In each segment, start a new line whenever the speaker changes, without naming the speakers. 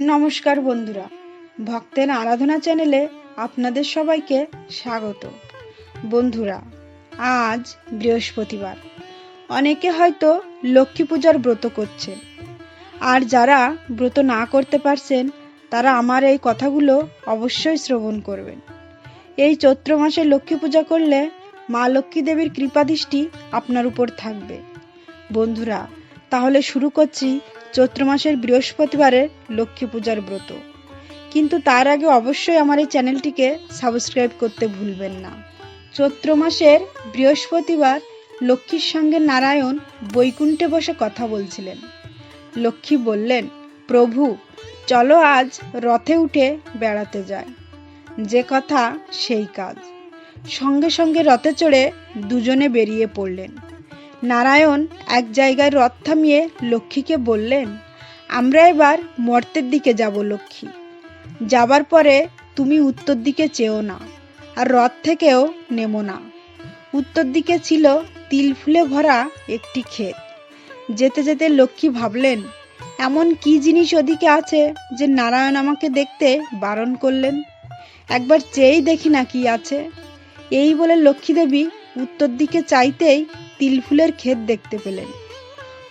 নমস্কার বন্ধুরা, ভক্তের আরাধনা চ্যানেলে আপনাদের সবাইকে স্বাগত। বন্ধুরা, আজ বৃহস্পতিবার, অনেকে হয়তো লক্ষ্মী পূজার ব্রত করছেন আর যারা ব্রত না করতে পারছেন, তারা আমার এই কথাগুলো অবশ্যই শ্রবণ করবেন। এই চৈত্র মাসে লক্ষ্মী পূজা করলে মা লক্ষ্মী দেবীর কৃপাদৃষ্টি আপনার উপর থাকবে। বন্ধুরা, তাহলে শুরু করছি চৈত্র মাসের বৃহস্পতিবারের লক্ষ্মী পূজার ব্রত। কিন্তু তার আগে অবশ্যই আমার এই চ্যানেলটিকে সাবস্ক্রাইব করতে ভুলবেন না। চৈত্র মাসের বৃহস্পতিবার লক্ষ্মীর সঙ্গে নারায়ণ বৈকুণ্ঠে বসে কথা বলছিলেন। লক্ষ্মী বললেন, প্রভু, চলো আজ রথে উঠে বেড়াতে যায় যে কথা সেই কাজ। সঙ্গে সঙ্গে রথে চড়ে দুজনে বেরিয়ে পড়লেন। নারায়ণ এক জায়গায় রথ থামিয়ে লক্ষ্মীকে বললেন, আমরা এবার মর্তের দিকে যাব লক্ষ্মী। যাবার পরে তুমি উত্তর দিকে চেও না, আর রথ থেকেও নেমো না। উত্তর দিকে ছিল তিল ফুলে ভরা একটি ক্ষেত। যেতে যেতে লক্ষ্মী ভাবলেন, এমন কি জিনিস ওদিকে আছে যে নারায়ণ আমাকে দেখতে বারণ করলেন? একবার চেয়েই দেখি না কি আছে। এই বলে লক্ষ্মী দেবী উত্তর দিকে চাইতেই তিল ফুলের ক্ষেত দেখতে পেলেন।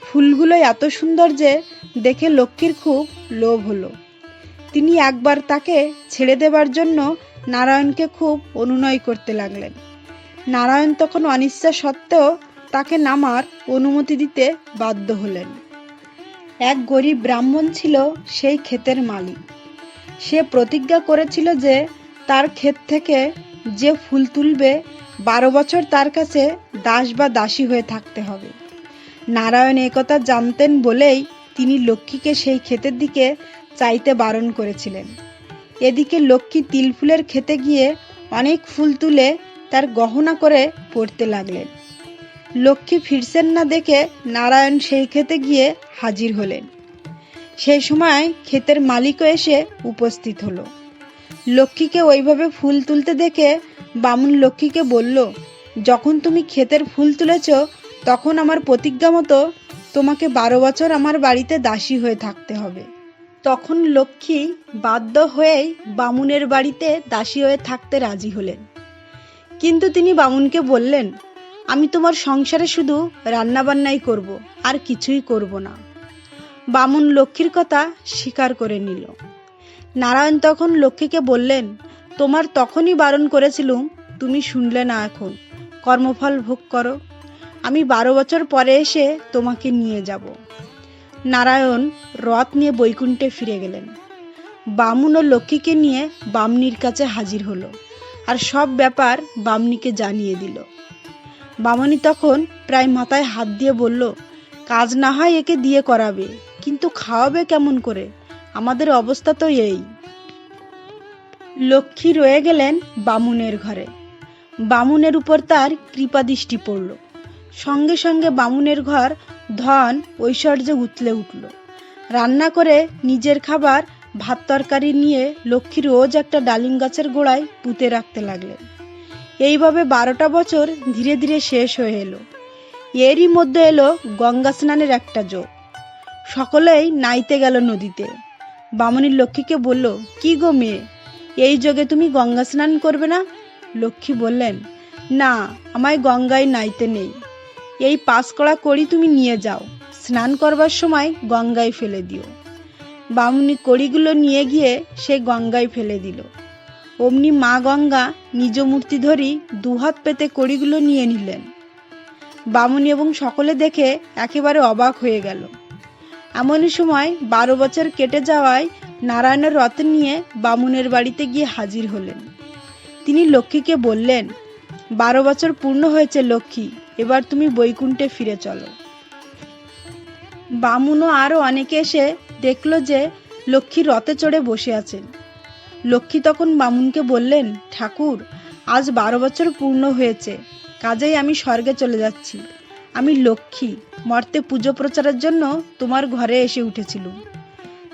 ফুলগুলো এত সুন্দর যে দেখে লক্ষ্মীর খুব লোভ হলো। তিনি একবার তাকে ছেড়ে দেবার জন্য নারায়ণকে খুব অনুনয় করতে লাগলেন। নারায়ণ তখন অনিচ্ছা সত্ত্বেও তাকে নামার অনুমতি দিতে বাধ্য হলেন। এক গরিব ব্রাহ্মণ ছিল সেই ক্ষেতের মালিক। সে প্রতিজ্ঞা করেছিল যে তার ক্ষেত থেকে যে ফুল তুলবে বারো বছর তার কাছে দাস বা দাসী হয়ে থাকতে হবে। নারায়ণ একথা জানতেন বলেই তিনি লক্ষ্মীকে সেই ক্ষেতের দিকে চাইতে বারণ করেছিলেন। এদিকে লক্ষ্মী তিল ফুলের খেতে গিয়ে অনেক ফুল তুলে তার গহনা করে পড়তে লাগলেন। লক্ষ্মী ফিরছেন না দেখে নারায়ণ সেই খেতে গিয়ে হাজির হলেন। সেই সময় ক্ষেতের মালিকও এসে উপস্থিত হলো। লক্ষ্মীকে ওইভাবে ফুল তুলতে দেখে বামুন লক্ষ্মীকে বলল, যখন তুমি ক্ষেতের ফুল তুলেছ, তখন আমার প্রতিজ্ঞা মতো তোমাকে বারো বছর আমার বাড়িতে দাসী হয়ে থাকতে হবে। তখন লক্ষ্মী বাধ্য হয়েই বামুনের বাড়িতে দাসী হয়ে থাকতে রাজি হলেন। কিন্তু তিনি বামুনকে বললেন, আমি তোমার সংসারে শুধু রান্নাবান্নাই করব, আর কিছুই করব না। বামুন লক্ষ্মীর কথা স্বীকার করে নিল। নারায়ণ তখন লক্ষ্মীকে বললেন তোমার তখনই বারণ করেছিলুম, তুমি শুনলে না এখন। কর্মফল ভোগ করো। আমি বারো বছর পরে এসে তোমাকে নিয়ে যাব। নারায়ণ রথ নিয়ে বৈকুণ্ঠে ফিরে গেলেন। বামুন ও লক্ষ্মীকে নিয়ে বামনির কাছে হাজির হলো আর সব ব্যাপার বামনিকে জানিয়ে দিল। বামনি তখন প্রায় মাথায় হাত দিয়ে বলল, কাজ না হয় একে দিয়ে করাবে, কিন্তু খাওয়াবে কেমন করে? আমাদের অবস্থা তো এই। লক্ষ্মী রয়ে গেলেন বামুনের ঘরে। বামুনের উপর তার কৃপাদৃষ্টি পড়ল। সঙ্গে সঙ্গে বামুনের ঘর, ধন, ঐশ্বর্যে উতলে উঠল। রান্না করে নিজের খাবার, ভাত তরকারি নিয়ে লক্ষ্মী রোজ একটা ডালিম গাছের গোড়ায় পুঁতে রাখতে লাগলেন। এইভাবে বারোটা বছর ধীরে ধীরে শেষ হয়ে এলো। এরই মধ্যে এলো গঙ্গা স্নানের একটা যোগ। সকলেই নাইতে গেল নদীতে। বামনির লক্ষ্মীকে বলল, কি গো মেয়ে এই যোগে তুমি গঙ্গা স্নান করবে না? লক্ষ্মী বললেন, না, আমায় গঙ্গায় নাইতে নেই। এই পাঁচ কড়া তুমি নিয়ে যাও। স্নান করবার সময় গঙ্গায় ফেলে দিও। বামুনি কড়িগুলো নিয়ে গিয়ে সে গঙ্গায় ফেলে দিল। অমনি মা গঙ্গা নিজ মূর্তি ধরি দুহাত পেতে কড়িগুলো নিয়ে নিলেন। বামুনি এবং সকলে দেখে একেবারে অবাক হয়ে গেল। এমনই সময় বারো বছর কেটে যাওয়ায় নারায়ণের রথ নিয়ে বামুনের বাড়িতে গিয়ে হাজির হলেন। তিনি লক্ষ্মীকে বললেন, বারো বছর পূর্ণ হয়েছে লক্ষ্মী, এবার তুমি বৈকুণ্ঠে ফিরে চলো। বামুনও আরও অনেকে এসে দেখল যে লক্ষ্মী রথে চড়ে বসে আছেন। লক্ষ্মী তখন বামুনকে বললেন, ঠাকুর, আজ বারো বছর পূর্ণ হয়েছে, কাজেই আমি স্বর্গে চলে যাচ্ছি। আমি লক্ষ্মী, মর্তে পুজো প্রচারের জন্য তোমার ঘরে এসে উঠেছিলুম।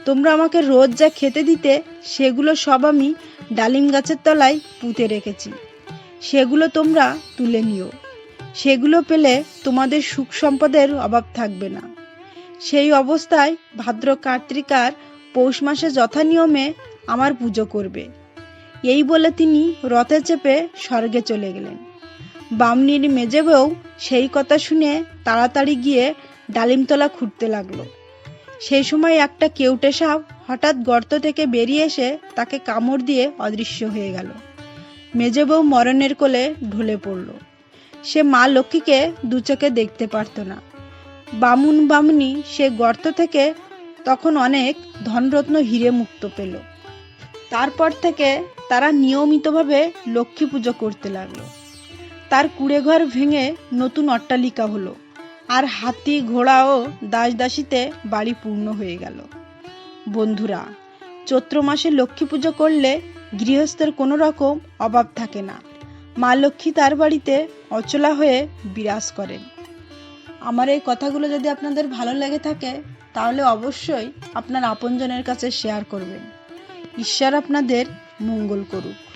তোমরা আমাকে রোজ যা খেতে দিতে, সেগুলো সব আমি ডালিম গাছের তলায় পুঁতে রেখেছি। সেগুলো তোমরা তুলে নিও। সেগুলো পেলে তোমাদের সুখ সম্পদের অভাব থাকবে না। সেই অবস্থায় ভাদ্র কার্তিকার পৌষ মাসে যথা নিয়মে আমার পুজো করবে। এই বলে তিনি রথে চেপে স্বর্গে চলে গেলেন। বামনির মেজে বউ সেই কথা শুনে তাড়াতাড়ি গিয়ে ডালিমতলা খুঁড়তে লাগল। সেই সময় একটা কেউটে সাপ হঠাৎ গর্ত থেকে বেরিয়ে এসে তাকে কামড় দিয়ে অদৃশ্য হয়ে গেল। মেজে বউ মরণের কোলে ঢলে পড়ল। সে মা লক্ষ্মীকে দু চোখে দেখতে পারত না। বামুন বামুনি সে গর্ত থেকে তখন অনেক ধনরত্ন হিরে মুক্ত পেল। তারপর থেকে তারা নিয়মিতভাবে লক্ষ্মী পুজো করতে লাগল। তার কুড়ে ঘর ভেঙে নতুন অট্টালিকা হলো। আর হাতি ঘোড়া ও দাস দাসীতে বাড়ি পূর্ণ হয়ে গেল। বন্ধুরা, চৈত্র মাসে লক্ষ্মী পুজো করলে গৃহস্থের কোনো রকম অভাব থাকে না। মা লক্ষ্মী তার বাড়িতে অচলা হয়ে বিরাজ করেন। আমার এই কথাগুলো যদি আপনাদের ভালো লেগে থাকে, তাহলে অবশ্যই আপনার আপনজনের কাছে শেয়ার করবেন। ঈশ্বর আপনাদের মঙ্গল করুক।